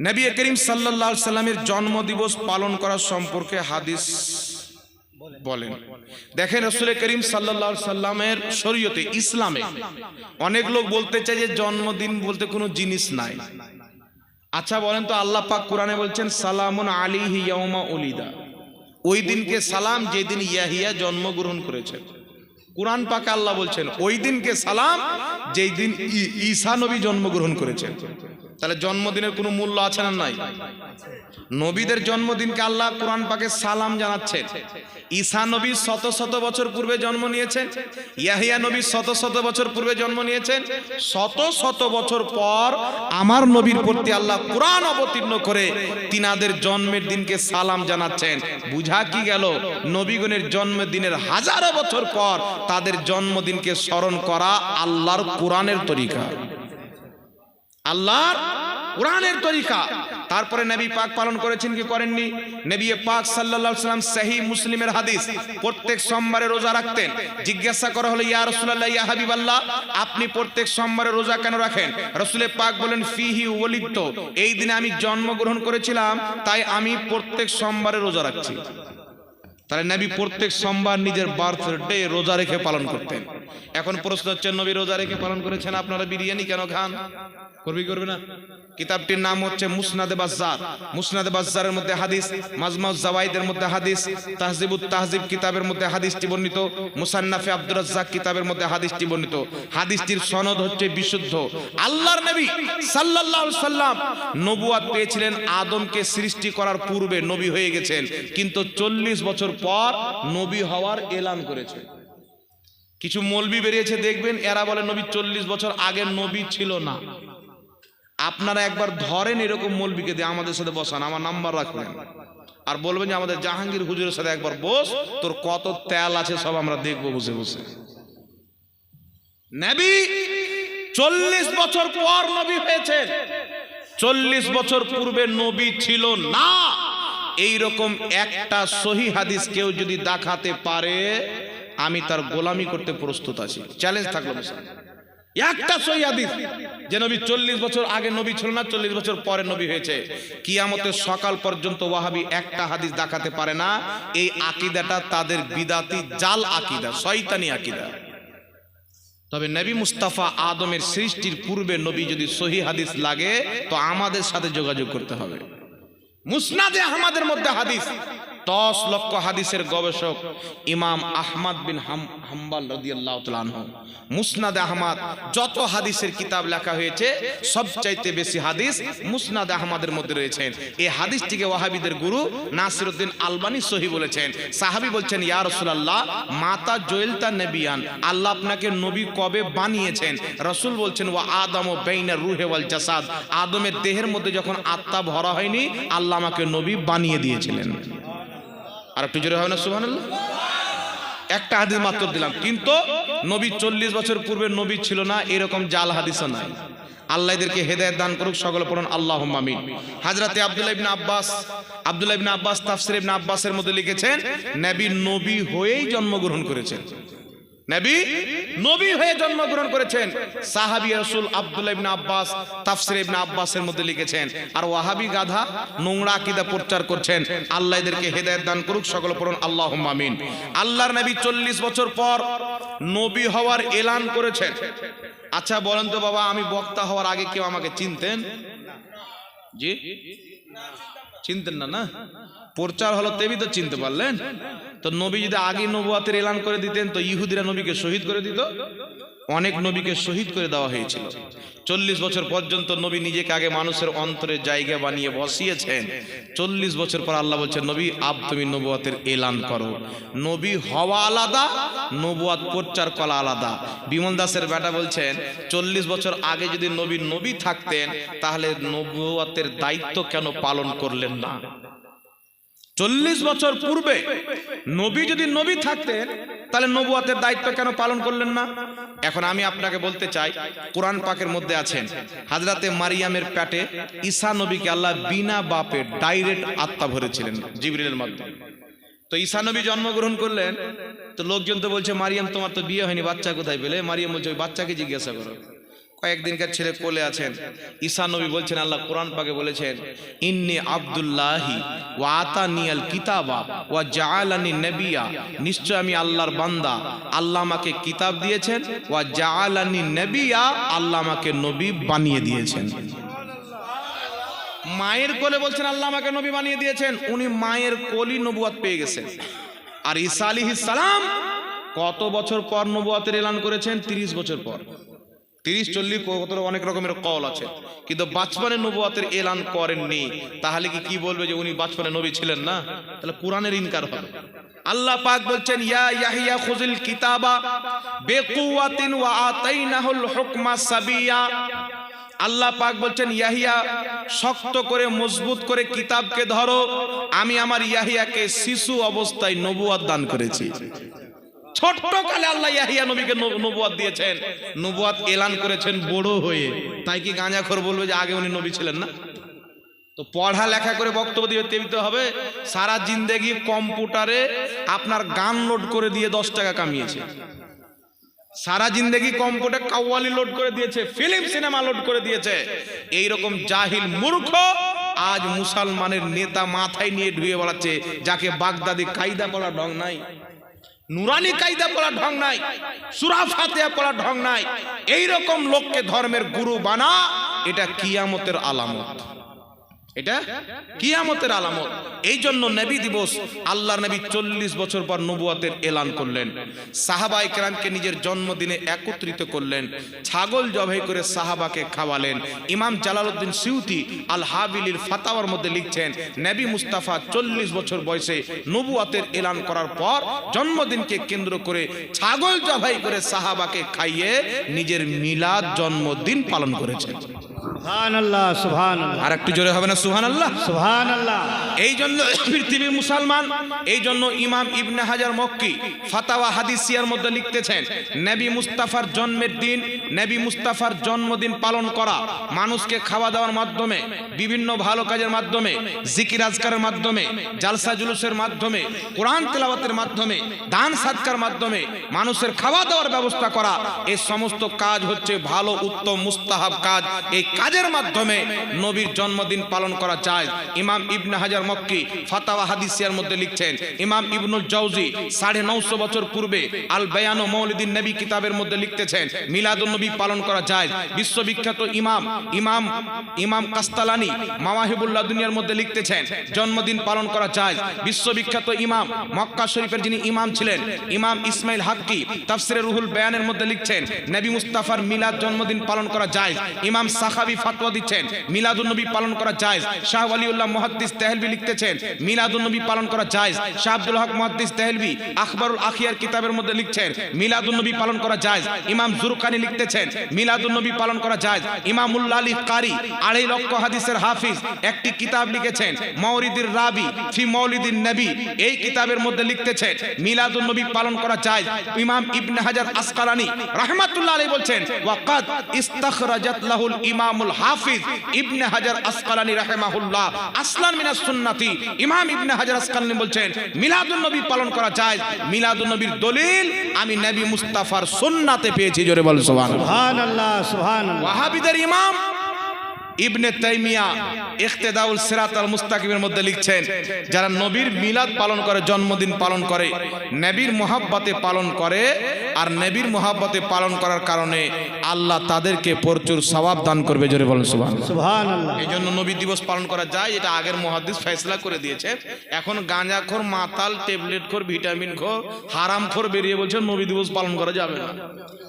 নবী করিম আলাইহি সাল্লামের জন্মদিবস পালন করা সম্পর্কে হাদিস বলেন। দেখেন রসুল করিম সাল্লাল্লাহু সাল্লামের শরীয়তে ইসলামে অনেক লোক বলতে চায় যে জন্মদিন বলতে কোনো জিনিস নাই। আচ্ছা বলেন তো আল্লাহ পাক কোরআনে বলছেন, সালামুন আলী ইয়াউমা উলিদা। ওই দিনকে সালাম যেদিন ইয়াহিয়া জন্মগ্রহণ করেছেন কোরআন পাকে আল্লাহ বলছেন, ওই দিনকে সালাম যেই দিন ঈসা নবী জন্মগ্রহণ করেছেন। তাহলে জন্মদিনের কোনো মূল্য আছে না নাই? নবীদের জন্মদিনকে আল্লাহ কোরআন পাকে সালাম জানাচ্ছেন। ঈসা নবী শত শত বছর পূর্বে জন্ম নিয়েছেন, ইয়াহিয়া নবী শত শত বছর পূর্বে জন্ম নিয়েছেন, শত শত বছর পর আমার নবীর প্রতি আল্লাহ কোরআন অবতীর্ণ করে তিনাদের জন্মের দিনকে সালাম জানাচ্ছেন। বুঝা কি গেল? নবীগণের জন্মদিনের হাজারো বছর পর তাদের জন্মদিনকে স্মরণ করা আল্লাহর কোরআনের তরিকা। আল্লাহর কোরআনের তরিকা। তারপরে নবী পাক পালন করেছেন কি করেননি? নবী পাক সাল্লাল্লাহু আলাইহি সাল্লাম সহি মুসলিমের হাদিস প্রত্যেক সোমবারে রোজা রাখতেন। জিজ্ঞাসা করা হলো, ইয়া রাসূলুল্লাহ, ইয়া হাবিবাল্লাহ, আপনি প্রত্যেক সোমবারে রোজা কেন রাখেন? রাসূলে পাক বলেন ফিহি ওয়ালিদ এই দিনে আমি জন্মগ্রহণ করেছিলাম, তাই আমি প্রত্যেক সোমবারে রোজা রাখছি। তাহলে নবী প্রত্যেক সোমবার নিজের বার্থডে রোজা রেখে পালন করতেন। এখন প্রশ্ন হচ্ছে, নবী রোজা রেখে পালন করেছেন আপনারা বিরিয়ানি কেন খান? করবি, করবে না? কিতাবটির নাম হচ্ছে মুসনাদে বাজ্জার। মুসনাদে বাজ্জারের মধ্যে হাদিস মাজমাউজ জাওয়াইদের মধ্যে হাদিস, তাহজিবুত তাহজিব কিতাবের মধ্যে হাদিসটি বর্ণিত, মুসান্নাফে আব্দুর রাজ্জাক কিতাবের মধ্যে হাদিসটি বর্ণিত। হাদিসটির সনদ হচ্ছে বিশুদ্ধ। আল্লাহর নবী সাল্লাল্লাহু সাল্লাম নবুয়াত পেয়েছিলেন আদমকে সৃষ্টি করার পূর্বে নবী হয়ে গেছেন। কিন্তু চল্লিশ বছর পর নবী হওয়ার এলান করেছে। কিছু মলবি বেরিয়েছে, দেখবেন, এরা বলে, নবী, চল্লিশ বছর আগে নবী ছিল না। আপনারা একবার ধরেন এরকম মলবিকে দিয়ে আমাদের সাথে বসান, আমার নাম্বার রাখবেন। আর বলবেন যে, আমাদের জাহাঙ্গীর হুজুরের সাথে একবার বস, তোর কত তেল আছে সব আমরা দেখব বসে বসে। চল্লিশ বছর পর নবী হয়েছেন চল্লিশ বছর পূর্বে নবী ছিল না। এই রকম একটা সহি হাদিস কেউ যদি দেখাতে পারে, আমি তার গোলামি করতে প্রস্তুত আছি। চ্যালেঞ্জ থাকল। একটা সহি হাদিস যে নবী চল্লিশ বছর আগে নবী ছিল না, চল্লিশ বছর পরে নবী হয়েছে। কিয়ামতের সকাল পর্যন্ত ওয়াহাবি একটা হাদিস দেখাতে পারে না। এই আকিদাটা তাদের বিদাতি জাল আকিদা, শয়তানি আকিদা। তবে নবী মুস্তাফা আদমের সৃষ্টির পূর্বে নবী যদি সহি হাদিস লাগে, তো আমাদের সাথে যোগাযোগ করতে হবে। মুসনাদে আহমাদের মধ্যে হাদিস। দশ লক্ষ হাদিসের গবেষক ইমাম আহমদ বিন হাম হাম্বাল রদিয়াল্লাহ তালানহ মুসনাদ আহমদ, যত হাদিসের কিতাব লেখা হয়েছে, সবচাইতে বেশি হাদিস মুসনাদ আহমদের মধ্যে রয়েছেন এই হাদিসটিকে ওয়াহাবিদের গুরু নাসিরউদ্দিন আলবানি সহি বলেছেন। সাহাবি বলছেন, ইয়া রাসূলুল্লাহ, মাতা জয়েলতা নেবিয়ান, আল্লাহ আপনাকে নবী কবে বানিয়েছেন? রসুল বলছেন ও আদম ও বেইনা রুহে ওয়াল জাসাদ, আদমের দেহের মধ্যে যখন আত্মা ভরা হয়নি, আল্লাহ আমাকে নবী বানিয়ে দিয়েছিলেন। আর একটু জোরে হবে না সুহান একটা হাদিস মাত্র দিলাম, কিন্তু নবী চল্লিশ বছর পূর্বে নবী ছিল না, এরকম জাল হাদিসও নাই। আল্লাহ এদেরকে হেদায়ত দান করুক, সকল পড়ুন আল্লাহ মামিন হাজরাতে আব্দুল্লাহ ইবনে আব্বাস, আব্দুল্লাহ ইবনে আব্বাস তাফসির ইবনে আব্বাসের মধ্যে লিখেছেন, নবী নবী হয়েই জন্মগ্রহণ করেছেন। নবী? নবী হয়ে জন্মগ্রহণ করেছেন। সাহাবী রাসূল আব্দুল্লাহ ইবনে আব্বাস তাফসির ইবনে আব্বাসের মধ্যে লিখেছেন, আর ওয়াহাবি গাধা নোংরা আকীদা প্রচার করছেন। আল্লাহ এদেরকে হেদায়েত দান করুক, সকলে পড়ুন, আল্লাহুম্মা আমিন। আল্লাহর নবী 40 বছর পর নবী হওয়ার এলান করেছেন। আচ্ছা বলেন তো বাবা, আমি বক্তা হওয়ার আগে কেউ আমাকে চিনতেন? জি? চিনতেন না না? প্রচার হলো তেবি তো চিনতে পারলেন। তো নবী যদি আগে নবুয়াতের এলান করে দিতেন, তো ইহুদিরা নবীকে শহীদ করে দিত। অনেক নবীকে শহীদ করে দেওয়া হয়েছিল। চল্লিশ বছর পর্যন্ত নবী নিজেকে আগে মানুষের অন্তরে জায়গা বানিয়ে বসিয়েছেন। চল্লিশ বছর পর আল্লাহ বলছেন নবী আব তুমি নবুয়াতের এলান করো। নবী হওয়া আলাদা নবুয়াত প্রচার করা আলাদা। বিমল দাসের বেটা বলছেন চল্লিশ বছর আগে যদি নবী নবী থাকতেন তাহলে নবুয়াতের দায়িত্ব কেন পালন করলেন না? চল্লিশ বছর পূর্বে নবী যদি নবী থাকতেন, তাহলে নবুয়াতের দায়িত্ব কেন পালন করলেন না? এখন আমি আপনাকে বলতে চাই, কোরআন পাকের মধ্যে আছেন, হাজরাতে মারিয়ামের প্যাটে ঈসা নবীকে আল্লাহ বিনা বাপে ডাইরেক্ট আত্মা ভরেছিলেন জিবরিলের মাধ্যমে। তো ঈসা নবী জন্মগ্রহণ করলেন, তো লোকজন তো বলছে, মারিয়াম, তোমার তো বিয়ে হয়নি, বাচ্চা কোথায় পেলে? মারিয়াম বলছে, ওই বাচ্চাকে জিজ্ঞাসা করো। কয়েকদিনকার ছেলে কোলে আছেন। ঈসা নবী বলছেন, আল্লাহ কোরআন পাকে বলেছেন, ইন্নি আব্দুল্লাহি ওয়া আতানিয়াল কিতাবা ওয়া জাআলানি নবিয়া। নিশ্চয় আমি আল্লাহর বান্দা। আল্লাহ আমাকে কিতাব দিয়েছেন, ওয়া জাআলানি নবিয়া। আল্লাহ আমাকে নবী বানিয়ে দিয়েছেন। মায়ের কোলে বলছেন, আল্লাহ আমাকে নবী বানিয়ে দিয়েছেন। উনি মায়ের কোলই নবুয়াত পেয়ে গেছেন। আর ঈসা আলাইহিস সালাম কত বছর পর নবুয়াতের এলান করেছেন? তিরিশ বছর পর। তিরিশ, চল্লিশ অনেক রকমের কল আছে। কিন্তু বাচপানে নবুয়াতের এলান করেননি। তাহলে কি কি বলবে যে উনি বাচপানে নবী ছিলেন না? তাহলে কোরআনের ইনকার হবে। আল্লাহ পাক বলছেন, ইয়া ইয়াহিয়া খুজিল কিতাবা বেকুয়াতিন ওয়া আতাইনাহুল হুকমা সাবিয়া। আল্লাহ পাক বলছেন, ইয়াহিয়া, শক্ত করে, মজবুত করে কিতাবকে ধরো। আমি আমার ইয়াহিয়াকে শিশু অবস্থায় নবুয়াত দান করেছি। ছোট্ট কালে আল্লাহ ইয়াহিয়া নবীকে নব- নবুয়াত দিয়েছেন। নবুয়াত এলান করেছেন বড় হয়ে। তাই কি গাঁজাখোর বলবে যে আগে উনি নবী ছিলেন না? তো পড়া লেখা করে বক্তব্য দিয়ে দিতে হবে, সারা জিন্দেগি কম্পিউটারে আপনার গান লোড করে দিয়ে দশ টাকা কামিয়েছে। সারা জিন্দেগি কম্পিউটার কাওয়ালি লোড করে দিয়েছে, ফিল্ম সিনেমা লোড করে দিয়েছে। এই রকম জাহিল মূর্খ আজ মুসলমানের নেতা মাথায় নিয়ে ঢুয়ে বেড়াচ্ছে, যাকে বাগদাদি কায়দা পড়া ঢং নাই। নুরানি কায়দা পড়া ঢং নাই, সুরা ফাতেহা পড়া ঢং নাই। এইরকম লোককে ধর্মের গুরু বানা, এটা কিয়ামতের আলামত। এটা কিয়ামতের আলামত। এই জন্য নবী দিবস, আল্লাহর নবী চল্লিশ বছর পর নবুয়াতের এলান করলেন। সাহাবা ইকরামকে নিজের জন্মদিনে একত্রিত করলেন। ছাগল জবাই করে সাহাবাকে খাওয়ালেন। ইমাম জালালউদ্দিন সিউতি আল হাবিলির ফাতাওয়ার মধ্যে লিখছেন, নবী মুস্তাফা চল্লিশ বছর বয়সে নবুয়াতের এলান করার পর জন্মদিনকে কেন্দ্র করে ছাগল জবাই করে সাহাবাকে খাইয়ে নিজের মিলাদ জন্মদিন পালন করেছেন। সুবহান আল্লাহ সুবহান আল্লাহ আর একটু জোরে হবে না সুহান আল্লাহ সুবহান আল্লাহ এই জন্য পৃথিবীর মুসলমান এই জন্য ইমাম ইবনে হাজার মক্কি ফাতাওয়া হাদিসিয়ার মধ্যে লিখতেছেন নবী মুস্তাফার জন্মের দিন নবী মুস্তাফার জন্মদিন পালন করা মানুষকে খাওয়া দাওয়ার মাধ্যমে বিভিন্ন ভালো কাজের মাধ্যমে জিকির আজকারের মাধ্যমে জালসা জুলুসের মাধ্যমে কোরআন তেলাওয়াতের মাধ্যমে দান সাদকার মাধ্যমে মানুষের খাওয়া দাওয়ার ব্যবস্থা করা এই সমস্ত কাজ হচ্ছে ভালো উত্তম মুস্তাহাব কাজ এই কাজের মাধ্যমে নবীর জন্মদিন পালন করা যায়। ইমাম ইবনে হাজার মক্কি ফাতাওয়া হাদিসিয়ার মধ্যে লিখছেন, ইমাম ইবনুল জাউজি সাড়ে নশো বছর পূর্বে আল বেয়ানো মৌলিদিন নবী কিতাবের মধ্যে লিখতেছেন, মিলাদুন নবী পালন করা যায়। বিশ্ববিখ্যাত ইমাম ইমাম ইমাম কাস্তালানি মাওয়াহিবুল্লাহ দুনিয়ার মধ্যে লিখতেছেন, জন্মদিন পালন করা যায়। বিশ্ববিখ্যাত ইমাম, মক্কা শরীফের যিনি ইমাম ছিলেন, ইমাম ইসমাইল হাক্কি তাফসিরে রুহুল বেয়ানের মধ্যে লিখছেন, নবী মুস্তাফার মিলাদ জন্মদিন পালন করা যায়। ইমাম সাখাবি ফাতোয়া দিচ্ছেন, মিলাদুন নবী পালন করা যায় শাহ ওয়ালিউল্লাহ মুহাদ্দিস তেহলবি লিখতেছেন, মিলাদুন নবী পালন করা যায় শাহ আব্দুল হক মুহাদ্দিস তেহলবি আখবরুল আখিয়ার কিতাবের মধ্যে লিখছেন, মিলাদুন নবী পালন করা যায় ইমাম জুরকানি লিখতেছেন, মিলাদুন নবী পালন করা যায় ইমামুল্লাহ আলী কারি আড়াই লক্ষ হাদিসের হাফিজ একটি কিতাব লিখেছেন মৌরিদির রাবি ফি মৌলিদিন নবী। এই কিতাবের মধ্যে লিখতেছেন, মিলাদুন নবী পালন করা যায় ইমাম ইবনে হাজার আসকালানি রাহমাতুল্লাহ আলাইহি বলছেন, ওয়াকাদ ইস্তাখরাজাত লাহুল ইমামুল হাফিজ ইবনে হাজার আসকালানি রাহেমাহুল্লাহ। আসলান মিনাস সুন্নাতি। ইমাম ইবনে হাজার আসকালানি বলছেন মিলাদুন নবী পালন করা যায়। মিলাদুন নবীর দলিল আমি নবী মুস্তাফার সুন্নাতে পেয়েছি। জোরে বল সুবহানাল্লাহ। সুবহান আল্লাহ সুবহান আল্লাহ ওয়াহাবিদের ইমাম ইবনে তাইমিয়া ইখতিদাউল সিরাত আল মুস্তাকিমের মধ্যে লিখছেন যারা নবীর মিলাদ পালন করে জন্মদিন পালন করে নবীর মোহাব্বতে পালন করে আর নবীর মোহাব্বতে পালন করার কারণে আল্লাহ তাদেরকে প্রচুর সওয়াব দান করবে জোরে বলেন সুবহানাল্লাহ। এই জন্য নবী দিবস পালন করা যায় এটা আগের মহাদিস ফেসলা করে দিয়েছে। এখন গাঁজাখোর মাতাল ট্যাবলেট খোর ভিটামিন খোর হারাম খোর বেরিয়ে বলছে নবী দিবস পালন করা যাবে না।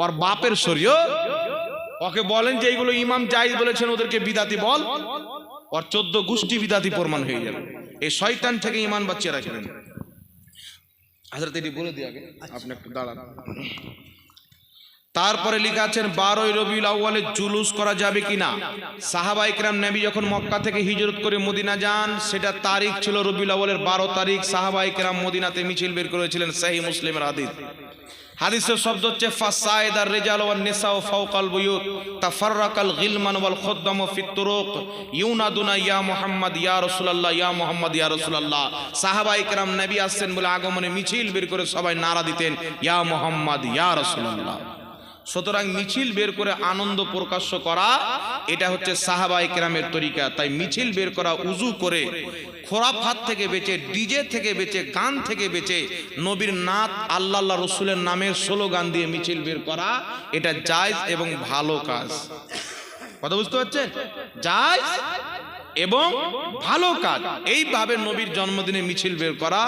ওর বাপের শরীয় ওকে বলেন যে এইগুলো ইমাম জাহিদ বলেছেন, ওদেরকে বিদাতি বল। ওর চোদ্দ গোষ্ঠী বিদাতি প্রমাণ হয়ে যাবে। এই শয়তান থেকে ইমান বাচ্চা রাখবেন। হাজরত এটি বলে দিই আগে, আপনি একটু দাঁড়ান। তারপরে লিখা আছেন বারোই রবিউল আউ্বালে জুলুস করা যাবে কিনা সাহাবা ইকরাম নবী যখন মক্কা থেকে হিজরত করে মদিনা যান, সেটা তারিখ ছিল রবিউল আউ্বালের বারো তারিখ। সাহাবা ইকরাম মদিনাতে মিছিল বের করেছিলেন সাহি মুসলিমের হাদিস। হাদিসের শব্দ হচ্ছে ফাসাইদ আর রিজাল ওয়ান নিসা ও ফাওকাল বুয়ুত তাফাররাকাল গিলমান ওয়াল খুদ্দাম ফিত তুরুক ইউনাদুনা ইয়া মুহাম্মদ ইয়া রাসূলুল্লাহ ইয়া মুহাম্মদ ইয়া রাসূলুল্লাহ। সাহাবা ইকরাম নবী আসছেন বলে আগমনে মিছিল বের করে সবাই নারা দিতেন ইয়া মুহাম্মদ ইয়া রাসূলুল্লাহ। সুতরাং মিছিল বের করে আনন্দ প্রকাশ্য করা, এটা হচ্ছে সাহাবাই কেরামের তরিকা। তাই মিছিল বের করা, উজু করে খোরাফাত থেকে বেঁচে, ডিজে থেকে বেঁচে, গান থেকে বেঁচে, নবীর নাথ আল্লাহ রসুলের নামের ষোলো গান দিয়ে মিছিল বের করা, এটা জায়জ এবং ভালো কাজ। কথা বুঝতে পারছেন? জায়জ এবং ভালো কাজ। এইভাবে নবীর জন্মদিনে মিছিল বের করা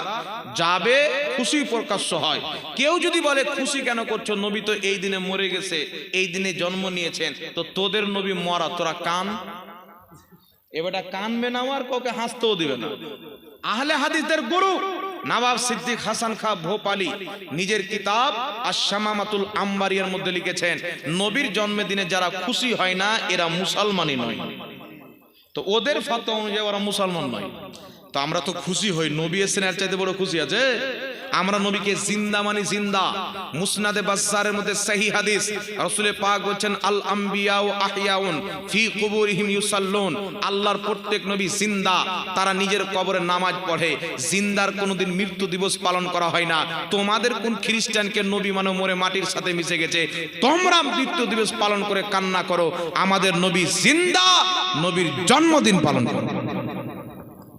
যাবে, খুশি প্রকাশ্য হয়। কেউ যদি বলে, খুশি কেন করছ? নবী তো এই দিনে মরে গেছে, এই দিনে জন্ম নিয়েছেন। তো তোদের নবী মরা, তোরা কান? এবারটা কানবে না আর কাউকে হাসতেও দিবে না। আহলে হাদিসদের গুরু নবাব সিদ্দিক হাসান খা ভোপালি নিজের কিতাব আশামামাতুল আম্বারিয়ার মধ্যে লিখেছেন, নবীর জন্মদিনে যারা খুশি হয় না, এরা মুসলমানই নয়। তো ওদের ফাতোয়া অনুযায়ী ওরা মুসলমান নয়। তো আমরা তো খুশি হই। নবী এসেছেন, এর চাইতে বড় খুশি আছে? আমরা নবীকে জিন্দা মানি জিন্দা। মুসনাদে বাসারের মধ্যে সহি হাদিস। রাসূলে পাক বলছেন, আল আম্বিয়া আহিয়াউন ফি কুবুরিহিম ইউসাল্লুন। আল্লাহর প্রত্যেক নবী জিন্দা। তারা নিজের কবরে নামাজ পড়ে। জিন্দার কোনোদিন মৃত্যু দিবস পালন করা হয় না। তোমাদের কোন খ্রিস্টানকে নবী মানে মরে মাটির সাথে মিশে গেছে? তোমরা মৃত্যু দিবস পালন করে কান্না করো। আমাদের নবী জিন্দা, নবীর জন্মদিন পালন করো।